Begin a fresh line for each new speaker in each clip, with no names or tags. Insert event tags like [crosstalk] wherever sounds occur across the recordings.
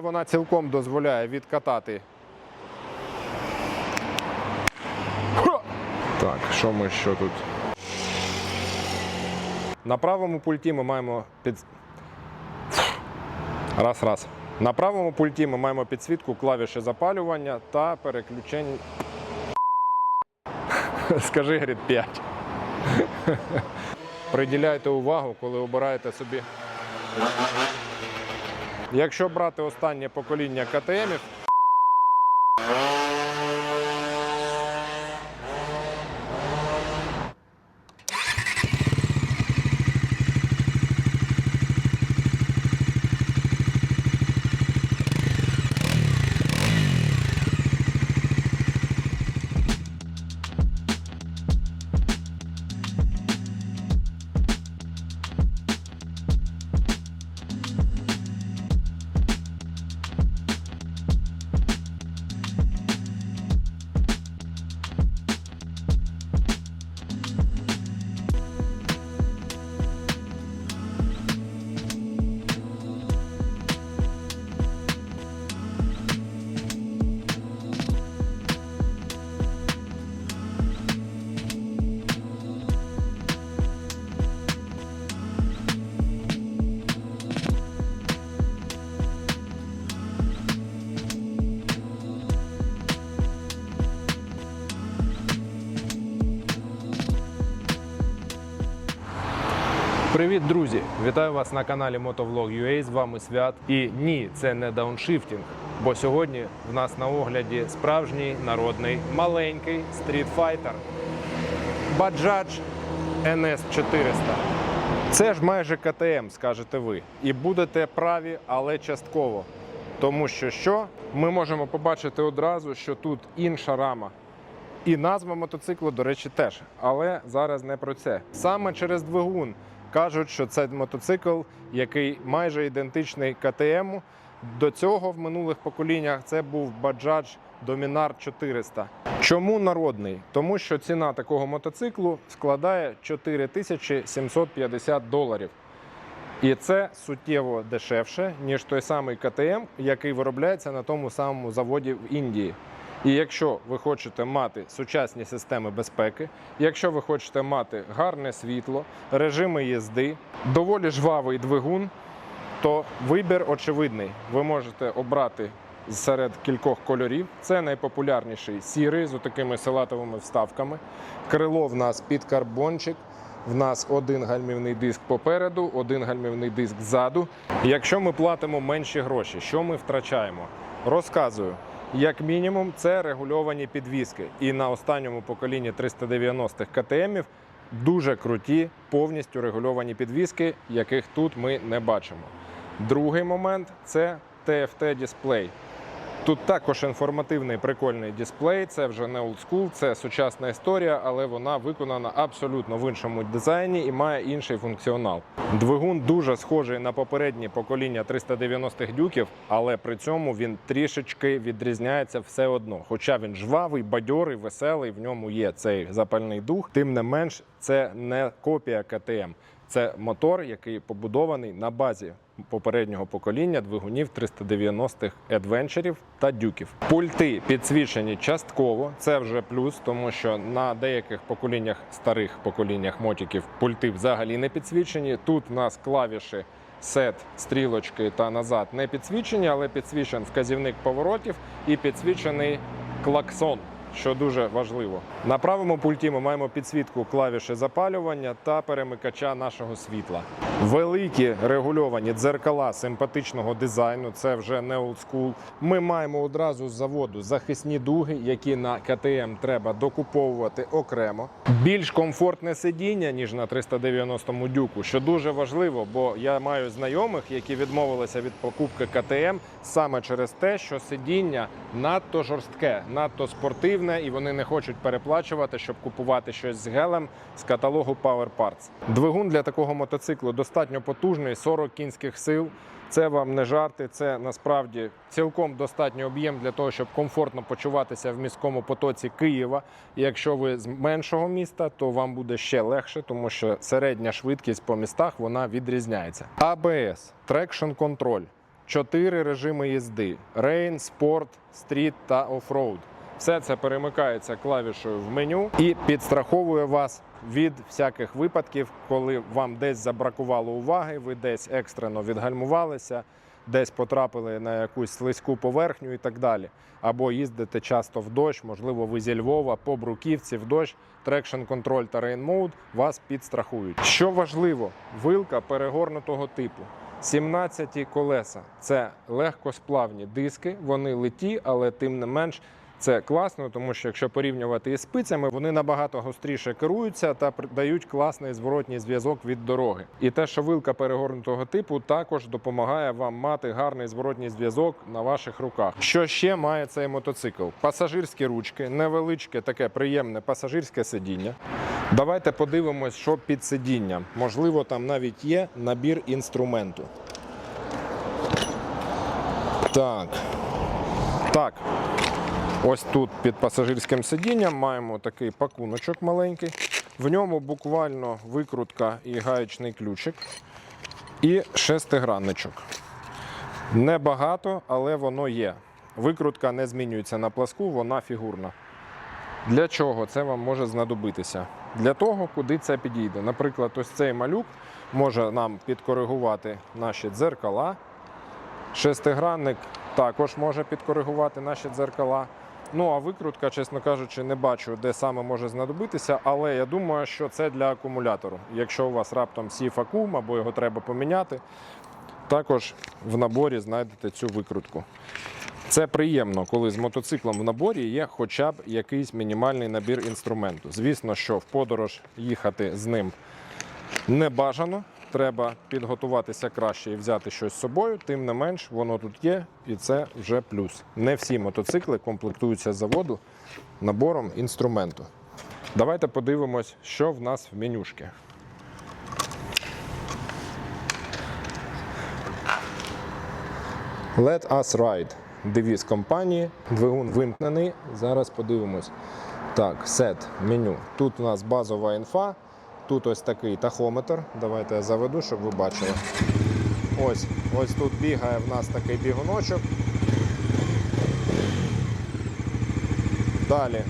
але вона цілком дозволяє відкатати. Так, що ми що тут? На правому пульті ми маємо під. Раз, раз. На правому пульті ми маємо підсвітку клавіші запалювання та переключення. [laughs] Скажи, грід 5. [laughs] Приділяйте увагу, коли обираєте собі. Якщо брати останнє покоління КТМів, Привіт, друзі! Вітаю вас на каналі Motovlog.ua, З вами Свят. І ні, це не дауншифтінг. Бо сьогодні в нас на огляді справжній народний маленький стрітфайтер Bajaj NS400. Це ж майже КТМ, скажете ви. І будете праві, але частково. Тому що що? Ми можемо побачити одразу, що тут інша рама. І назва мотоциклу, до речі, теж. Але зараз не про це. Саме через двигун кажуть, що це мотоцикл, який майже ідентичний КТМ. До цього в минулих поколіннях це був Bajaj Dominar 400. Чому народний? Тому що ціна такого мотоциклу складає 4750 доларів. І це суттєво дешевше, ніж той самий КТМ, який виробляється на тому самому заводі в Індії. І якщо ви хочете мати сучасні системи безпеки, якщо ви хочете мати гарне світло, режими їзди, доволі жвавий двигун, то вибір очевидний. Ви можете обрати серед кількох кольорів. Це найпопулярніший сірий з такими салатовими вставками. Крило в нас під карбончик. В нас один гальмівний диск попереду, один гальмівний диск ззаду. Якщо ми платимо менші гроші, що ми втрачаємо? Розказую. Як мінімум, це регульовані підвіски. І на останньому поколінні 390-х КТМів дуже круті, повністю регульовані підвіски, яких тут ми не бачимо. Другий момент це TFT дисплей. Тут також інформативний прикольний дисплей. Це вже не олдскул, це сучасна історія, але вона виконана абсолютно в іншому дизайні і має інший функціонал. Двигун дуже схожий на попередні покоління 390-х дюків, але при цьому він трішечки відрізняється все одно. Хоча він жвавий, бадьорий, веселий, в ньому є цей запальний дух. Тим не менш, це не копія КТМ. Це мотор, який побудований на базі попереднього покоління двигунів 390-х адвенчерів та дюків. Пульти підсвічені частково. Це вже плюс, тому що на деяких поколіннях старих поколіннях мотиків пульти взагалі не підсвічені. Тут у нас клавіші. Сет, стрілочки та назад не підсвічені, але підсвічений вказівник поворотів і підсвічений клаксон що дуже важливо. На правому пульті ми маємо підсвітку клавіші запалювання та перемикача нашого світла. Великі регульовані дзеркала симпатичного дизайну. Це вже не олдскул. Ми маємо одразу з заводу захисні дуги, які на КТМ треба докуповувати окремо. Більш комфортне сидіння ніж на 390-му дюку, що дуже важливо, бо я маю знайомих, які відмовилися від покупки КТМ саме через те, що сидіння надто жорстке, надто спортивне, і вони не хочуть переплачувати, щоб купувати щось з гелем з каталогу Power Parts. Двигун для такого мотоциклу достатньо потужний, 40 кінських сил. Це вам не жарти, це насправді цілком достатній об'єм для того, щоб комфортно почуватися в міському потоці Києва. Якщо ви з меншого міста, то вам буде ще легше, тому що середня швидкість по містах вона відрізняється. АБС, трекшн контроль. чотири режими їзди: Rain, Sport, Street та Offroad. Все це перемикається клавішою в меню і підстраховує вас від всяких випадків, коли вам десь забракувало уваги, ви десь екстрено відгальмувалися, десь потрапили на якусь слизьку поверхню і так далі. Або їздите часто в дощ, можливо, ви зі Львова по бруківці в дощ, трекшн контроль та Rain Mode вас підстрахують. Що важливо, вилка перегорнутого типу. 17 колеса це легкосплавні диски, вони литі, але тим не менш це класно, тому що якщо порівнювати із спицями, вони набагато гостріше керуються та дають класний зворотній зв'язок від дороги. І те, що вилка перегорнутого типу, також допомагає вам мати гарний зворотній зв'язок на ваших руках. Що ще має цей мотоцикл? Пасажирські ручки, невеличке таке приємне пасажирське сидіння. Давайте подивимось, що під сидінням. Можливо, там навіть є набір інструменту. Так. Так, Ось тут під пасажирським сидінням маємо такий пакуночок маленький. В ньому буквально викрутка і гаєчний ключик. І шестигранничок. Небагато, але воно є. Викрутка не змінюється на пласку, вона фігурна. Для чого це вам може знадобитися? Для того, куди це підійде. Наприклад, ось цей малюк може нам підкоригувати наші дзеркала. Шестигранник також може підкоригувати наші дзеркала. Ну а викрутка, чесно кажучи, не бачу, де саме може знадобитися, але я думаю, що це для акумулятору. Якщо у вас раптом сів акум або його треба поміняти, також в наборі знайдете цю викрутку. Це приємно, коли з мотоциклом в наборі є хоча б якийсь мінімальний набір інструменту. Звісно, що в подорож їхати з ним не бажано. Треба підготуватися краще і взяти щось з собою. Тим не менш, воно тут є, і це вже плюс. Не всі мотоцикли комплектуються заводу набором інструменту. Давайте подивимось, що в нас в менюшки. Let us ride. Девіз компанії. Двигун вимкнений. Зараз подивимось. Так, сет, меню. Тут у нас базова інфа. Тут ось такий тахометр. Давайте я заведу, щоб ви бачили. Ось, ось тут бігає в нас такий бігуночок. Далі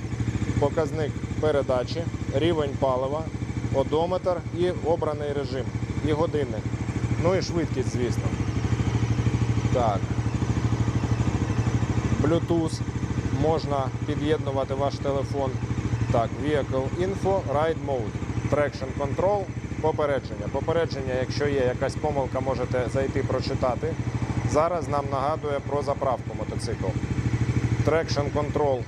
показник передачі, рівень палива, одометр і обраний режим, і годинник. Ну і швидкість, звісно. Так. Bluetooth. Можна під'єднувати ваш телефон. Так, Vehicle Info, Ride Mode, Traction Control, попередження. Попередження, якщо є якась помилка, можете зайти прочитати. Зараз нам нагадує про заправку мотоцикл. Traction Control.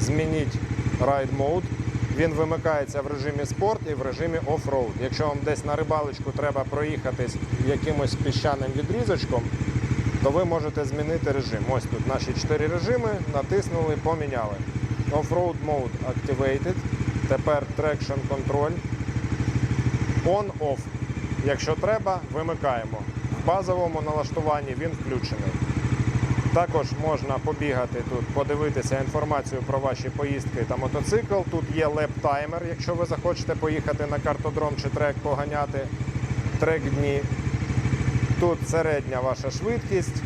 Змініть Ride Mode. Він вимикається в режимі спорт і в режимі оффроуд. Якщо вам десь на рибалочку треба проїхатись якимось піщаним відрізочком, то ви можете змінити режим. Ось тут наші чотири режими, натиснули, поміняли. Off-road mode activated. Тепер traction control. On-off. Якщо треба, вимикаємо. В базовому налаштуванні він включений. Також можна побігати тут, подивитися інформацію про ваші поїздки та мотоцикл. Тут є леп-таймер, якщо ви захочете поїхати на картодром чи трек поганяти трек дні. Тут середня ваша швидкість.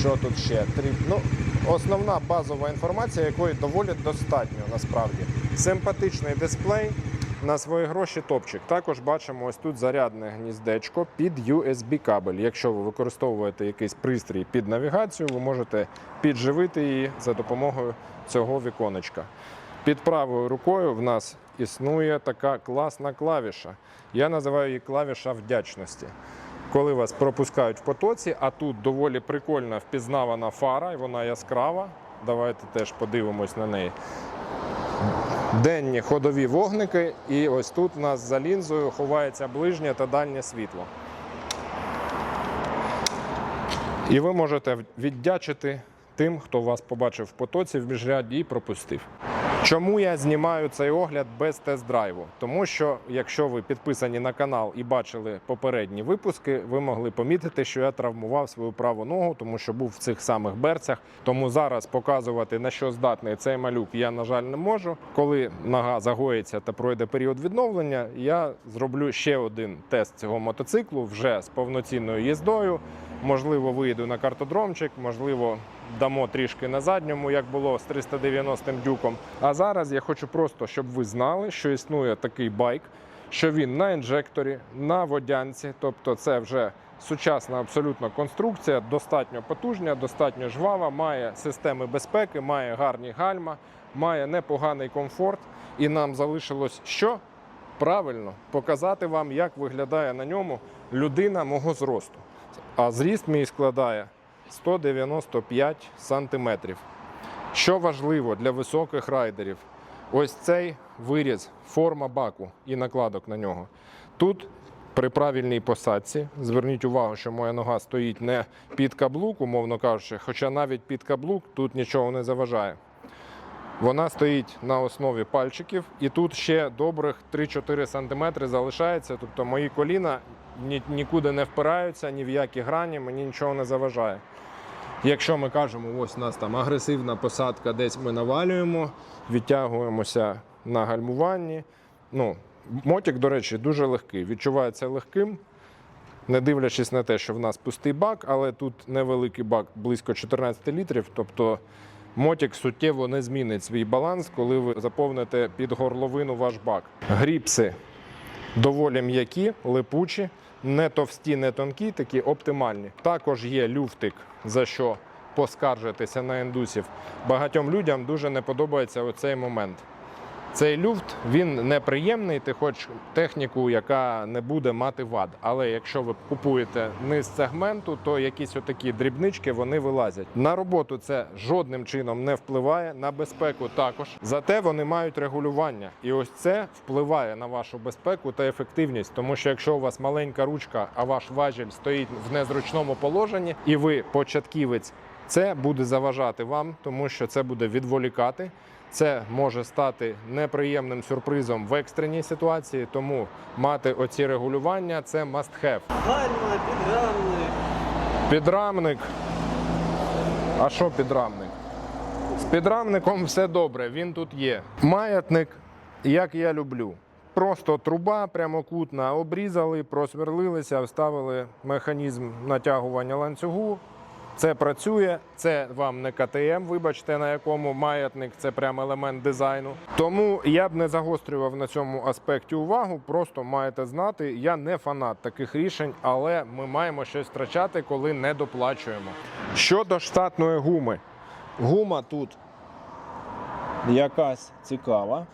Що тут ще? Ну, основна базова інформація, якої доволі достатньо насправді. Симпатичний дисплей. На свої гроші топчик. Також бачимо ось тут зарядне гніздечко під USB кабель. Якщо ви використовуєте якийсь пристрій під навігацію, ви можете підживити її за допомогою цього віконечка. Під правою рукою в нас існує така класна клавіша. Я називаю її клавіша вдячності. Коли вас пропускають в потоці, а тут доволі прикольна впізнавана фара, і вона яскрава. Давайте теж подивимось на неї. Денні ходові вогники, і ось тут у нас за лінзою ховається ближнє та дальнє світло. І ви можете віддячити тим, хто вас побачив в потоці в міжряді і пропустив. Чому я знімаю цей огляд без тест-драйву? Тому що, якщо ви підписані на канал і бачили попередні випуски, ви могли помітити, що я травмував свою праву ногу, тому що був в цих самих берцях. Тому зараз показувати на що здатний цей малюк я, на жаль, не можу. Коли нога загоїться та пройде період відновлення, я зроблю ще один тест цього мотоциклу вже з повноцінною їздою. Можливо, вийду на картодромчик, можливо, дамо трішки на задньому, як було з 390 дюком. А зараз я хочу просто, щоб ви знали, що існує такий байк, що він на інжекторі, на водянці, тобто це вже сучасна абсолютно конструкція, достатньо потужна, достатньо жвава, має системи безпеки, має гарні гальма, має непоганий комфорт. І нам залишилось що? Правильно показати вам, як виглядає на ньому людина мого зросту. А зріст мій складає 195 сантиметрів. Що важливо для високих райдерів, ось цей виріз, форма баку і накладок на нього. Тут при правильній посадці, зверніть увагу, що моя нога стоїть не під каблук, умовно кажучи, хоча навіть під каблук тут нічого не заважає. Вона стоїть на основі пальчиків, і тут ще добрих 3-4 см залишається. Тобто мої коліна ні- нікуди не впираються, ні в які грані, мені нічого не заважає. Якщо ми кажемо, ось у нас там агресивна посадка, десь ми навалюємо, відтягуємося на гальмуванні. Ну, мотик, до речі, дуже легкий. Відчувається легким, не дивлячись на те, що в нас пустий бак, але тут невеликий бак близько 14 літрів. Тобто мотик суттєво не змінить свій баланс, коли ви заповните під горловину ваш бак. Гріпси доволі м'які, липучі, не товсті, не тонкі, такі оптимальні. Також є люфтик, за що поскаржитися на індусів. Багатьом людям дуже не подобається оцей момент. Цей люфт він неприємний, ти хоч техніку, яка не буде мати вад. Але якщо ви купуєте низ сегменту, то якісь отакі дрібнички вони вилазять. На роботу це жодним чином не впливає, на безпеку також. Зате вони мають регулювання. І ось це впливає на вашу безпеку та ефективність. Тому що якщо у вас маленька ручка, а ваш важіль стоїть в незручному положенні, і ви початківець, це буде заважати вам, тому що це буде відволікати. Це може стати неприємним сюрпризом в екстреній ситуації, тому мати оці регулювання це must have.
Гальма, підрамник.
Підрамник. А що підрамник? З підрамником все добре, він тут є. Маятник, як я люблю. Просто труба прямокутна, обрізали, просверлилися, вставили механізм натягування ланцюгу. Це працює, це вам не КТМ, вибачте, на якому маятник це прям елемент дизайну. Тому я б не загострював на цьому аспекті увагу. Просто маєте знати, я не фанат таких рішень, але ми маємо щось втрачати, коли не доплачуємо. Щодо штатної гуми, гума тут якась цікава.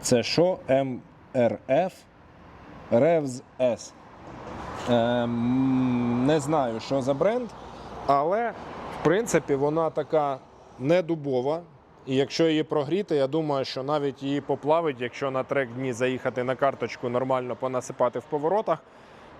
Це що? МРФ Revs S. Ем, не знаю, що за бренд, але в принципі вона така не дубова. І якщо її прогріти, я думаю, що навіть її поплавить, якщо на трек дні заїхати на карточку, нормально понасипати в поворотах,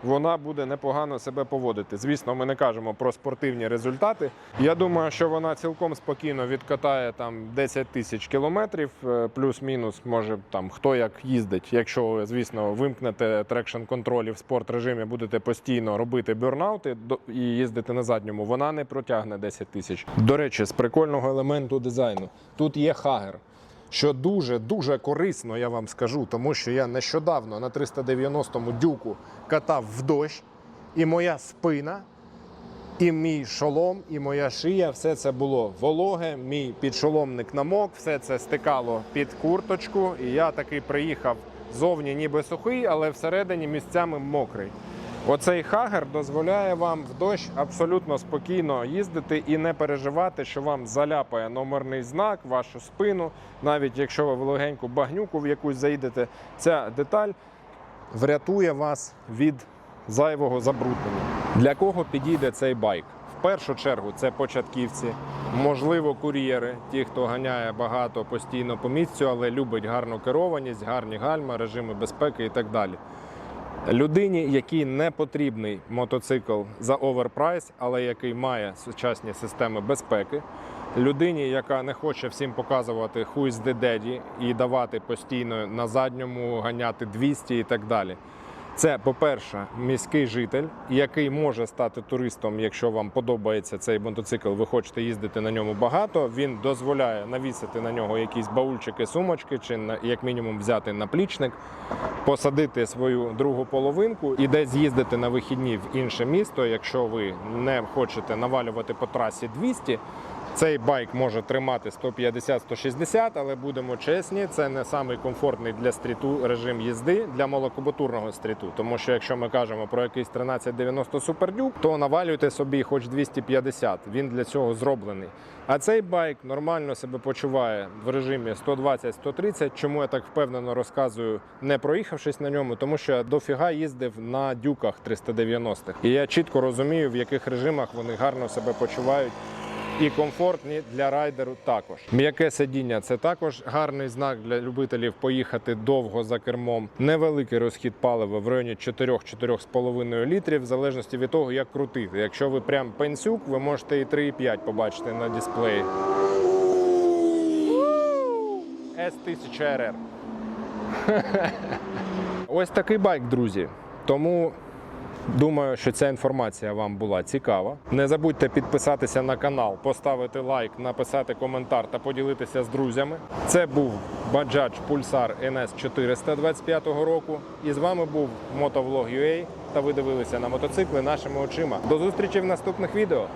вона буде непогано себе поводити. Звісно, ми не кажемо про спортивні результати. Я думаю, що вона цілком спокійно відкатає там 10 тисяч кілометрів, е, плюс-мінус, може там хто як їздить. Якщо звісно, вимкнете трекшн контролі в спорт режимі, будете постійно робити бюрнаути і їздити на задньому, вона не протягне 10 тисяч. До речі, з прикольного елементу дизайну тут є хагер. Що дуже дуже корисно, я вам скажу, тому що я нещодавно на 390-му дюку катав в дощ, і моя спина, і мій шолом, і моя шия, все це було вологе. Мій підшоломник намок, все це стикало під курточку. І я таки приїхав зовні, ніби сухий, але всередині місцями мокрий. Оцей хагер дозволяє вам в дощ абсолютно спокійно їздити і не переживати, що вам заляпає номерний знак, вашу спину. Навіть якщо ви в легеньку багнюку в якусь заїдете, ця деталь врятує вас від зайвого забруднення. Для кого підійде цей байк? В першу чергу це початківці, можливо, кур'єри, ті, хто ганяє багато постійно по місцю, але любить гарну керованість, гарні гальма, режими безпеки і так далі. Людині, якій не потрібний мотоцикл за оверпрайс, але який має сучасні системи безпеки. Людині, яка не хоче всім показувати хуй з дедеді і давати постійно на задньому ганяти 200 і так далі. Це, по-перше, міський житель, який може стати туристом, якщо вам подобається цей мотоцикл, ви хочете їздити на ньому багато. Він дозволяє навісити на нього якісь баульчики, сумочки, чи як мінімум взяти наплічник, посадити свою другу половинку і десь з'їздити на вихідні в інше місто. Якщо ви не хочете навалювати по трасі 200, цей байк може тримати 150-160, але будемо чесні, це не самий комфортний для стріту режим їзди для молокобатурного стріту. Тому що якщо ми кажемо про якийсь 1390 Super Duke, то навалюйте собі хоч 250. Він для цього зроблений. А цей байк нормально себе почуває в режимі 120-130. Чому я так впевнено розказую, не проїхавшись на ньому, тому що я дофіга їздив на дюках 390-х. І я чітко розумію, в яких режимах вони гарно себе почувають і комфортні для райдеру також. М'яке сидіння це також гарний знак для любителів поїхати довго за кермом. Невеликий розхід палива в районі 4-4,5 літрів, в залежності від того, як крутити. Якщо ви прям пенсюк, ви можете і 3,5 побачити на дисплеї. S1000RR. [laughs] Ось такий байк, друзі. Тому Думаю, що ця інформація вам була цікава. Не забудьте підписатися на канал, поставити лайк, написати коментар та поділитися з друзями. Це був Bajaj Pulsar NS 425 року. І з вами був Motovlog.ua та ви дивилися на мотоцикли нашими очима. До зустрічі в наступних відео.